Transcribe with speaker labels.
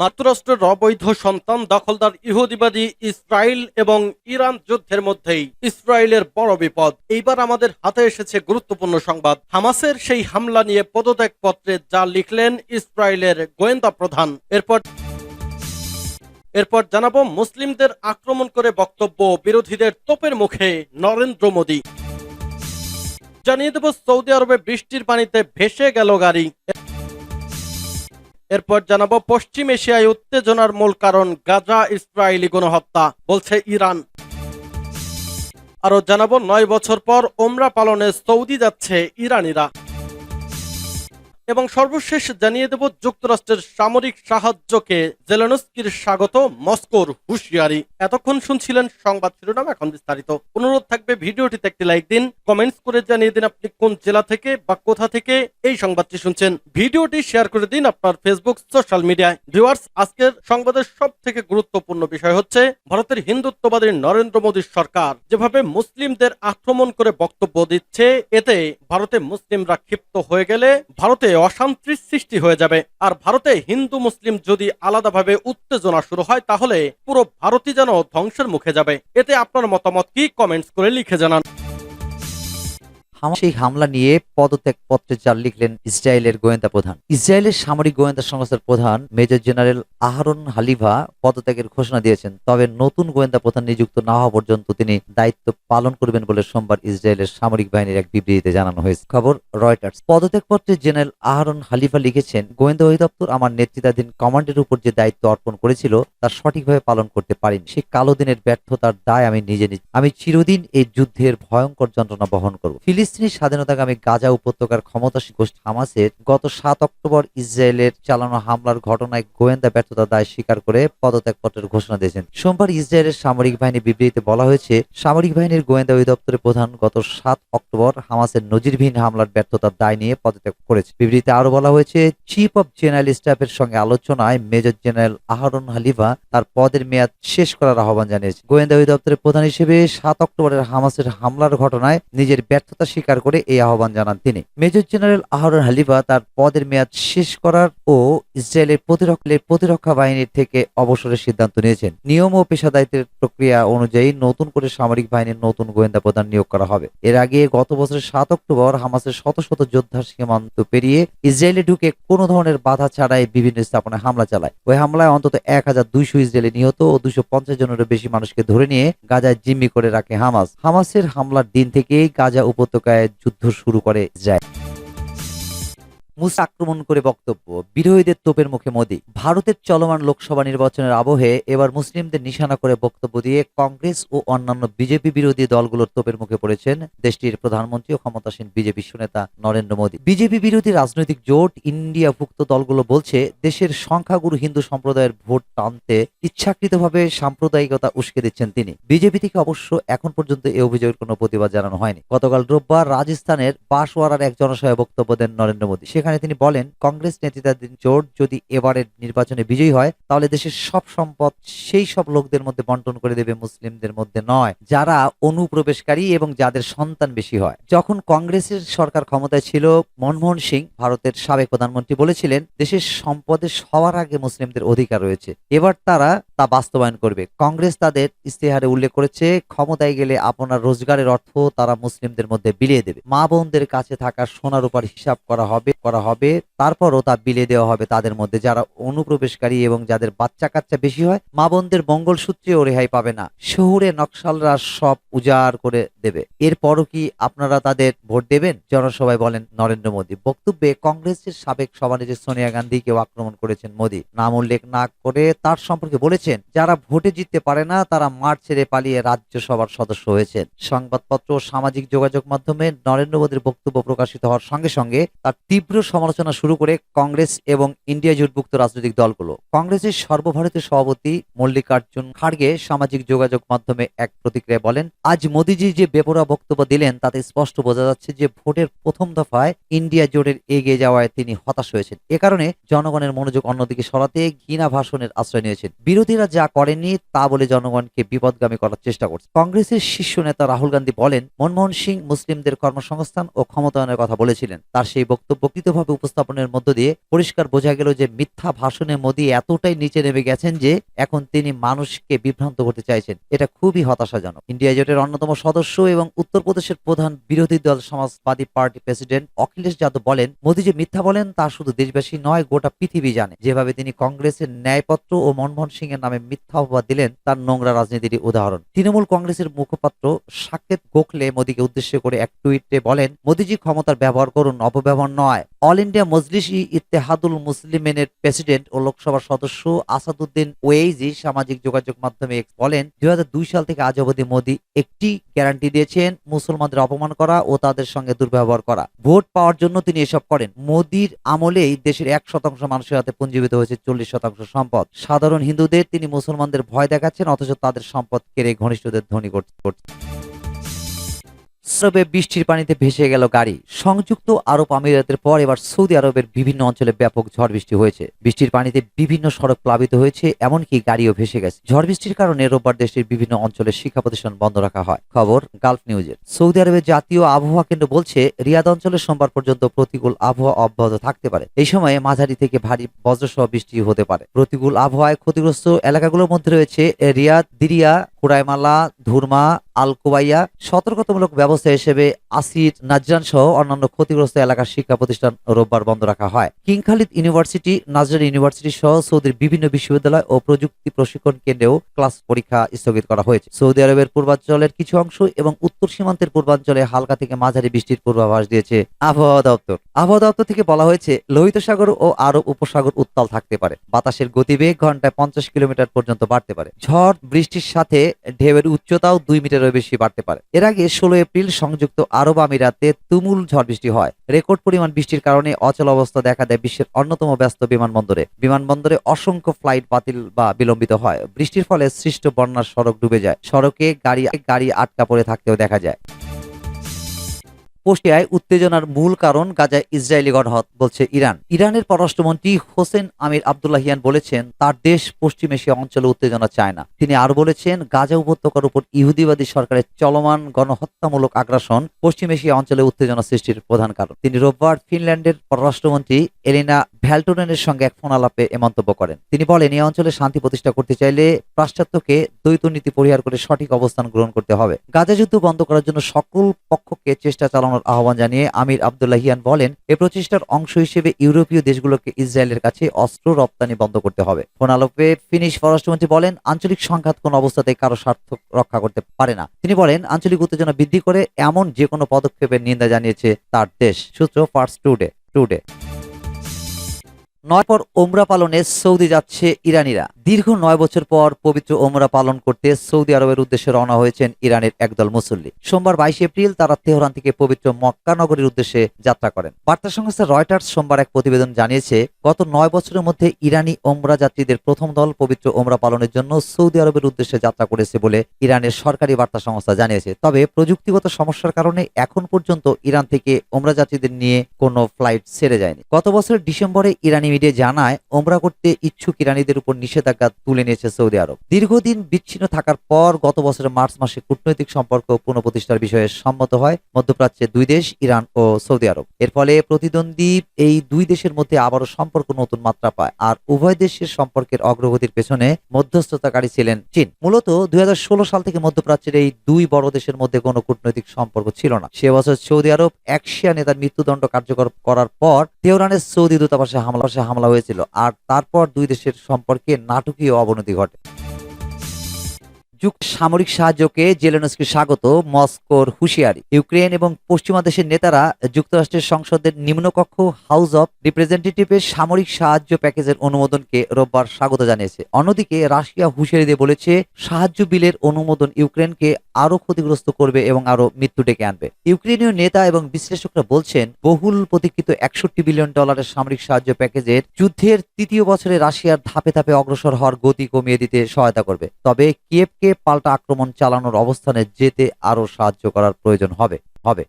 Speaker 1: মাতৃরাষ্ট্রের অবৈধ সন্তান দখলদার ইহুদিবাদী ইসরায়েল এবং ইরান যুদ্ধের মধ্যেই ইসরায়েলের বড় বিপদ। এইবার আমাদের হাতে এসেছে গুরুত্বপূর্ণ সংবাদ। হামাসের সেই হামলা নিয়ে পদত্যাগ পত্রে যা লিখলেন ইসরায়েলের গোয়েন্দা প্রধান। এরপর এরপর জানাব মুসলিমদের আক্রমণ করে বক্তব্য বিরোধীদের তোপের মুখে নরেন্দ্র মোদী। জানিয়ে দেব সৌদি আরবে বৃষ্টির পানিতে ভেসে গেল গাড়ি। এরপর জানাব, পশ্চিম এশিয়ায় উত্তেজনার মূল কারণ গাজা, ইসরায়েলি গণহত্যা, বলছে ইরান। আরও জানাব, নয় বছর পর ওমরা পালনে সৌদি যাচ্ছে ইরানিরা। এবং সর্বশেষ জানিয়ে দেব, যুক্তরাষ্ট্রের সামরিক সাহায্যকে জেলেনস্কির স্বাগত, মস্কোর হুঁশিয়ারি। এতক্ষণ শুনছিলেন সংবাদ শিরোনাম, এখন বিস্তারিত। অনুরোধ থাকবে, ভিডিওটিতে একটি লাইক দিন কমেন্টস করে জানিয়ে দিন আপনি কোন জেলা থেকে বা কোথা থেকে এই সংবাদটি শুনছেন। ভিডিওটি শেয়ার করে দিন আপনার ফেসবুক সোশ্যাল মিডিয়ায় ভিউয়ার্স আজকের সংবাদের সব থেকে গুরুত্বপূর্ণ বিষয় হচ্ছে, ভারতের হিন্দুত্ববাদী নরেন্দ্র মোদী সরকার যেভাবে মুসলিমদের আক্রমণ করে বক্তব্য দিচ্ছে, এতে ভারতে মুসলিমরা ক্ষিপ্ত হয়ে গেলে ভারতে অশান্তির সৃষ্টি হয়ে যাবে। আর ভারতে হিন্দু, মুসলিম যদি আলাদাভাবে উত্তেজনা শুরু হয়, তাহলে পুরো ভারতই যেন ধ্বংসের মুখে যাবে। এতে আপনার মতামত কি? কমেন্টস করে লিখে জানান।
Speaker 2: সেই হামলা নিয়ে পদত্যাগ পত্রে যা লিখলেন ইসরায়েলের গোয়েন্দা প্রধান। ইসরায়েলের সামরিক গোয়েন্দা সংস্থার প্রধান মেজর জেনারেল আহরন হালিভা পদত্যাগের ঘোষণা দিয়েছেন, তবে নতুন গোয়েন্দা প্রধান নিযুক্ত না হওয়া পর্যন্ত তিনি দায়িত্ব পালন করবেন বলে সোমবার ইসরায়েলের সামরিক বাহিনীর এক বিবৃতিতে জানানো হয়েছে। খবর রয়টার্স। পদত্যাগ পত্রে জেনারেল আহরন হালিফা লিখেছেন, গোয়েন্দা অধিদপ্তর আমার নেতৃত্বাধীন কমান্ডের উপর যে দায়িত্ব অর্পণ করেছিল তা সঠিকভাবে পালন করতে পারিনি। সেই কালো দিনের ব্যর্থতার দায় আমি নিজে নিই আমি চিরদিন এই যুদ্ধের ভয়ঙ্কর যন্ত্রণা বহন করব। ফিলিস্তিনি স্বাধীনতাকামী গাজা উপত্যকার ক্ষমতাসীন গোষ্ঠী হামাসের গত সাত অক্টোবর ইসরায়েলের চালানো হামলার ঘটনায় গোয়েন্দা ব্যর্থতার দায় স্বীকার করে পদত্যাগপত্রের ঘোষণা দিয়েছেন। সোমবার ইসরায়েলের সামরিক বাহিনী বিবৃতিতে বলা হয়েছে, সামরিক বাহিনীর গোয়েন্দা অধিদপ্তরের প্রধান গত সাত অক্টোবর হামাসের নজিরবিহীন হামলার ব্যর্থতার দায় নিয়ে পদত্যাগ করেছে। বিবৃতিতে আরও বলা হয়েছে, চিফ অব জেনারেল স্টাফের সঙ্গে আলোচনায় মেজর জেনারেল আহরন হালিফা তার পদের মেয়াদ শেষ করার আহ্বান জানিয়েছে গোয়েন্দা অধিদপ্তরের প্রধান হিসেবে সাত অক্টোবরের হামাসের হামলার ঘটনায় নিজের ব্যর্থতা স্বীকার করে এই আহ্বান জানান তিনি। মেজর জেনারেল আহরন হালিফা তার পদের মেয়াদ শেষ করার ও ইসরায়েলের প্রতিরক্ষা প্রতিরক্ষা বাহিনীর থেকে অবসরের সিদ্ধান্ত নিয়েছেন। নিয়ম ও পেশাদারিত্বের প্রক্রিয়া অনুযায়ী নতুন করে সামরিক বাহিনীর নতুন গোয়েন্দা প্রধান নিয়োগ করা হবে। এর আগে গত বছরের সাত অক্টোবর হামাসের শত শত যোদ্ধা সীমান্ত পেরিয়ে ইসরায়েলে ঢুকে কোনো ধরনের বাধা ছাড়াই বিভিন্ন স্থাপনায় হামলা চালায়। ওই হামলায় অন্তত এক হাজার দুইশো ইসরায়েলি নিহত ও দুশো পঞ্চাশ জনেরও বেশি মানুষকে ধরে নিয়ে গাজায় জিম্মি করে রাখে হামাস। হামাসের হামলার দিন থেকেই গাজা উপত্যকায় যুদ্ধ শুরু করে ইসরায়েল মুসা আক্রমণ করে বক্তব্য বিরোধীদের তোপের মুখে মোদী। ভারতের চলমান লোকসভা নির্বাচনের আবহে এবার মুসলিমদের নিশানা করে বক্তব্য দিয়ে কংগ্রেস ও অন্যান্য বিজেপি বিরোধী দলগুলোর তোপের মুখে পড়েছেন দেশটির প্রধানমন্ত্রী ও ক্ষমতাসীন বিজেপি নেতা নরেন্দ্র মোদী। বিজেপি বিরোধী রাজনৈতিক জোট ইন্ডিয়া ভুক্ত দলগুলো বলছে, দেশের সংখ্যাগুরু হিন্দু সম্প্রদায়ের ভোট টানতে ইচ্ছাকৃতভাবে সাম্প্রদায়িকতা উস্কে দিচ্ছেন তিনি। বিজেপি থেকে অবশ্য এখন পর্যন্ত এ অভিযোগের কোনো প্রতিবাদ জানানো হয়নি। গতকাল রোববার রাজস্থানের বাসওয়ারার এক জনসভায় বক্তব্য দেন নরেন্দ্র মোদী। সেখানে তিনি বলেন, কংগ্রেস নেতৃত্বাধীন জোট যদি এবারের নির্বাচনে বিজয়ী হয়, তাহলে দেশের সব সম্পদ সেই সব লোকদের মধ্যে বন্টন করে দেবে, মুসলিমদের মধ্যে নয়, যারা অনুপ্রবেশকারী এবং যাদের সন্তান বেশি হয়। যখন কংগ্রেসের সরকার ক্ষমতায় ছিল, মনমোহন সিং, ভারতের সাবেক প্রধানমন্ত্রী, বলেছিলেন, দেশের সম্পদে সবার আগে মুসলিমদের অধিকার রয়েছে। এবার তারা তা বাস্তবায়ন করবে। কংগ্রেস তাদের ইস্তেহারে উল্লেখ করেছে, ক্ষমতায় গেলে আপনার রোজগারের অর্থ তারা মুসলিমদের মধ্যে বিলিয়ে দেবে। মা বোনদের কাছে থাকা সোনার উপর হিসাব করা হবে, করা হবে, তারপরও তা বিলিয়ে দেওয়া হবে তাদের মধ্যে। যারা অনুপ্রবেশকারী এবং যাদের বাচ্চা কাচ্চা বেশি হয়, মা বোনদের মঙ্গলসূত্রেও রেহাই পাবে না। শহুরে নকশালরা সব উজাড় করে দেবে। এরপরও কি আপনারা তাদের ভোট দেবেন? জনসভায় বলেন নরেন্দ্র মোদী। বক্তব্যে কংগ্রেসের সাবেক সভানেত্রী সোনিয়া গান্ধীকেও আক্রমণ করেছেন মোদী। নাম উল্লেখ না করে তার সম্পর্কে বলেছেন, যারা ভোটে জিততে পারে না, তারা মাঠ ছেড়ে পালিয়ে রাজ্যসভার সদস্য হয়েছেন। সংবাদপত্র ও সামাজিক যোগাযোগ মাধ্যমে নরেন্দ্র মোদীর বক্তব্য প্রকাশিত হওয়ার সঙ্গে সঙ্গে তার তীব্র সমালোচনা শুরু করে কংগ্রেস এবং ইন্ডিয়া জোটভুক্ত রাজনৈতিক দলগুলো। কংগ্রেসের সর্বভারতীয় সভাপতি মল্লিকার্জুন খাড়গে সামাজিক যোগাযোগ মাধ্যমে এক প্রতিক্রিয়া বলেন, আজ মোদীজি যে বেপরোয়া বক্তব্য দিলেন, তাতে স্পষ্ট বোঝা যাচ্ছে যে ভোটের প্রথম দফায় ইন্ডিয়া জোটের এগিয়ে যাওয়ায় তিনি হতাশ হয়েছেন। এ কারণে জনগণের মনোযোগ অন্যদিকে সরাতে ঘৃণা ভাষণের আশ্রয় নিয়েছেন। বিরোধীরা যা করেনি তা বলে জনগণকে বিপদগামী করার চেষ্টা করছে। কংগ্রেসের শীর্ষ নেতা রাহুল গান্ধী বলেন, মনমোহন সিং মুসলিমদের কর্মসংস্থান ও ক্ষমতায়নের কথা বলেছিলেন। তার সেই বক্তব্য কৃত বিস্তারিতভাবে উপস্থাপনের মধ্য দিয়ে পরিষ্কার বোঝা গেল যে মিথ্যা ভাষণে মোদী এতটাই নিচে নেমে গেছেন যে এখন তিনি মানুষকে বিভ্রান্ত করতে চাইছেন। এটা খুবই হতাশাজনক। ইন্ডিয়া জোটের অন্যতম সদস্য এবং উত্তরপ্রদেশের প্রধান বিরোধী দল সমাজবাদী পার্টি প্রেসিডেন্ট অখিলেশ যাদব বলেন, মোদী যে মিথ্যা বলেন তা শুধু দেশবাসী নয়, গোটা পৃথিবী জানে। যেভাবে তিনি কংগ্রেসের ন্যায়পত্র ও মনমোহন সিং এর নামে মিথ্যা অপবাদ দিলেন, তার নোংরা রাজনীতির উদাহরণ। তৃণমূল কংগ্রেসের মুখপাত্র সাকেত গোখলে মোদীকে উদ্দেশ্য করে এক টুইটে বলেন, মোদীজি ক্ষমতার ব্যবহার করুন, অপব্যবহার নয়। অল ইন্ডিয়া মজলিস ই ইত্তেহাদুল মুসলিমেনের প্রেসিডেন্ট ও লোকসভার সদস্য আসাদুদ্দিন ওয়েইজি সামাজিক যোগাযোগ মাধ্যমে বলেন, দুই সাল থেকে আজ অবধি মোদী একটি গ্যারান্টি দিয়েছেন মুসলমানদের অপমান করা ও তাদের সঙ্গে দুর্ব্যবহার করা। ভোট পাওয়ার জন্য তিনি এসব করেন। মোদীর আমলেই দেশের এক শতাংশ মানুষের হাতে পুঞ্জীবিত হয়েছে চল্লিশ শতাংশ সম্পদ। সাধারণ হিন্দুদের তিনি মুসলমানদের ভয় দেখাচ্ছেন, অথচ তাদের সম্পদ কেড়ে ঘনিষ্ঠদের ধনী করছে আরবে বৃষ্টির পানিতে ভেসে গেল গাড়ি। সংযুক্ত আরব আমিরাতের পর এবার সৌদি আরবের বিভিন্ন অঞ্চলে ব্যাপক ঝড় বৃষ্টি হয়েছে। বৃষ্টির পানিতে বিভিন্ন সড়ক প্লাবিত হয়েছে, এমনকি গাড়িও ভেসে গেছে। ঝড় বৃষ্টির কারণে রোববার দেশের বিভিন্ন অঞ্চলে শিক্ষা প্রতিষ্ঠান বন্ধ রাখা হয়। খবর গালফ নিউজের। সৌদি আরবের জাতীয় আবহাওয়া কেন্দ্র বলছে, রিয়াদ অঞ্চলে সোমবার পর্যন্ত প্রতিকূল আবহাওয়া অব্যাহত থাকতে পারে। এই সময়ে মাঝারি থেকে ভারী বজ্রসহ বৃষ্টি হতে পারে। প্রতিকূল আবহাওয়ায় ক্ষতিগ্রস্ত এলাকাগুলোর মধ্যে রয়েছে রিয়াদ, দিরিয়া কুড়াইমালা ধুরমা আল কুবাইয়া সতর্কতামূলক ব্যবস্থা হিসেবে আসির, নাজরান সহ অন্যান্য ক্ষতিগ্রস্ত এলাকার শিক্ষা প্রতিষ্ঠান রোববার বন্ধ রাখা হয়। King Khalid University, Najran University সহ সৌদির বিভিন্ন বিশ্ববিদ্যালয় ও প্রযুক্তি প্রশিক্ষণ কেন্দ্রেও ক্লাস পরীক্ষা স্থগিত করা হয়েছে। সৌদি আরবের পূর্বাঞ্চলের কিছু অংশ এবং উত্তর সীমান্তের পূর্বাঞ্চলে হালকা থেকে মাঝারি বৃষ্টির পূর্বাভাস দিয়েছে আবহাওয়া দপ্তর। আবহাওয়া দপ্তর থেকে বলা হয়েছে, লোহিত সাগর ও আরব উপসাগর উত্তাল থাকতে পারে। বাতাসের গতিবেগ ঘন্টায় পঞ্চাশ কিলোমিটার পর্যন্ত বাড়তে পারে। ঝড়, বৃষ্টির সাথে ঢেউয়ের উচ্চতাও দুই মিটারের বেশি বাড়তে পারে। এর আগে ষোলো এপ্রিল সংযুক্ত আরব আমিরাতে তুমুল ঝড় বৃষ্টি হয়। রেকর্ড পরিমাণ বৃষ্টির কারণে অচল অবস্থা দেখা দেয় বিশ্বের অন্যতম ব্যস্ত বিমানবন্দরে। বিমানবন্দরে অসংখ্য ফ্লাইট বাতিল বা বিলম্বিত হয়। বৃষ্টির ফলে সৃষ্ট বন্যার সড়ক ডুবে যায়। সড়কে গাড়ি গাড়ি আটকা পড়ে থাকতেও দেখা যায়। পোস্টিয়ায় উত্তেজনার মূল কারণ গাজায় ইসরায়েলি গণহত বলছে ইরান। ইরানের পররাষ্ট্রমন্ত্রী হোসেন আমির আবদুল্লাহিয়ান বলেছেন, তার দেশ পশ্চিম এশিয়া অঞ্চলে উত্তেজনা চায় না। তিনি আর বলেছেন, গাজা উপত্যকার উপর ইহুদিবাদী সরকারের চলমান গণহত্যামূলক আগ্রাসন পশ্চিম এশিয়া অঞ্চলে উত্তেজনা সৃষ্টির প্রধান কারণ। তিনি রোববার ফিনল্যান্ডের পররাষ্ট্রমন্ত্রী এলিনা ভ্যালটোনেনের সঙ্গে এক ফোন আলাপে এ মন্তব্য করেন। তিনি বলেন এই অঞ্চলে শান্তি প্রতিষ্ঠা করতে চাইলে পাশ্চাত্যকে দ্বৈত নীতি পরিহার করে সঠিক অবস্থান গ্রহণ করতে হবে। গাজা যুদ্ধ বন্ধ করার জন্য সকল পক্ষকে চেষ্টা চালানোর আহ্বান জানিয়ে আমির আবদুল্লাহিয়ান বলেন, এ প্রচেষ্টার অংশ হিসেবে ইউরোপীয় দেশগুলোকে ইসরায়েলের কাছে অস্ত্র রপ্তানি বন্ধ করতে হবে। ফোন আলোপে ফিনিশ পররাষ্ট্রমন্ত্রী বলেন, আঞ্চলিক সংঘাত কোন অবস্থাতে কারও স্বার্থ রক্ষা করতে পারে না। তিনি বলেন, আঞ্চলিক উত্তেজনা বৃদ্ধি করে এমন যে কোনো পদক্ষেপের নিন্দা জানিয়েছে তার দেশ। সূত্র ফার্স্ট টুডে টুডে। নয় পর ওমরা পালনে সৌদি যাচ্ছে ইরানিরা। দীর্ঘ নয় বছর পর পবিত্র ওমরা পালন করতে সৌদি আরবের উদ্দেশ্যে রওনা হয়েছেন ইরানের একদল মুসল্লি। সোমবার বাইশে এপ্রিল তারা তেহরান থেকে পবিত্র মক্কা নগরীর উদ্দেশ্যে যাত্রা করেন। বার্তা সংস্থা রয়টার্স সোমবার এক প্রতিবেদন জানিয়েছে, গত নয় বছরের মধ্যে ইরানি ওমরা যাত্রীদের প্রথম দল পবিত্র ওমরা পালনের জন্য সৌদি আরবের উদ্দেশ্যে যাত্রা করেছে বলে ইরানের সরকারি বার্তা সংস্থা জানিয়েছে। তবে প্রযুক্তিগত সমস্যার কারণে এখন পর্যন্ত ইরান থেকে ওমরা যাত্রীদের নিয়ে কোনো ফ্লাইট ছেড়ে যায়নি। গত বছরের ডিসেম্বরে ইরানি মিডিয়া জানায়, ওমরা করতে ইচ্ছুক ইরানিদের উপর নিষেধাজ্ঞা তুলে নিয়েছে সৌদি আরব। দীর্ঘদিন বিচ্ছিন্ন থাকার পর গত বছরের মার্চ মাসে কূটনৈতিক সম্পর্ক পুনঃপ্রতিষ্ঠার বিষয়ে সম্মত হয় মধ্যপ্রাচ্যের দুই দেশ, ইরান ও সৌদি আরব। এর ফলে প্রতিদ্বন্দ্বী এই দুই দেশের মধ্যে আবারও সম্পর্ক নতুন মাত্রা পায় আর উভয় দেশের সম্পর্কের অগ্রগতির পেছনে মধ্যস্থতাকারী ছিলেন চীন। মূলত দুই হাজার ষোলো সাল থেকে মধ্যপ্রাচ্যের এই দুই বড় দেশের মধ্যে কোনো কূটনৈতিক সম্পর্ক ছিল না। সে বছর সৌদি আরব একশিয়া নেতার মৃত্যুদণ্ড কার্যকর করার পর তেহরানের সৌদি দূতাবাসে হামলা হামলা হয়েছিল। আর তারপর দুই দেশের সম্পর্কে নাটকীয় অবনতি ঘটে। যুগ সামরিক সাহায্যকে জেলেনস্কি স্বাগত, মস্কোর হুঁশিয়ারি। ইউক্রেন এবং পশ্চিমা দেশের নেতারা যুক্তরাষ্ট্রের সংসদের নিম্নকক্ষ হাউস অব রিপ্রেজেন্টেটিভের সামরিক সাহায্য প্যাকেজের অনুমোদনকে রোববার স্বাগত জানিয়েছে। অন্যদিকে, রাশিয়া হুঁশিয়ারি দিয়ে বলেছে, সাহায্য বিলের অনুমোদন ইউক্রেনকে আরও ক্ষতিগ্রস্ত করবে এবং আরও মৃত্যু ডেকে আনবে। ইউক্রেনীয় নেতা এবং বিশ্লেষকরা বলছেন, বহুল প্রতীক্ষিত একষট্টি বিলিয়ন ডলারের সামরিক সাহায্য প্যাকেজের যুদ্ধের তৃতীয় বছরে রাশিয়ার ধাপে ধাপে অগ্রসর হওয়ার গতি কমিয়ে দিতে সহায়তা করবে। তবে কিয়েভকে পাল্টা আক্রমণ চালানোর অবস্থানে যেতে আরও সাহায্য করার প্রয়োজন হবে হবে।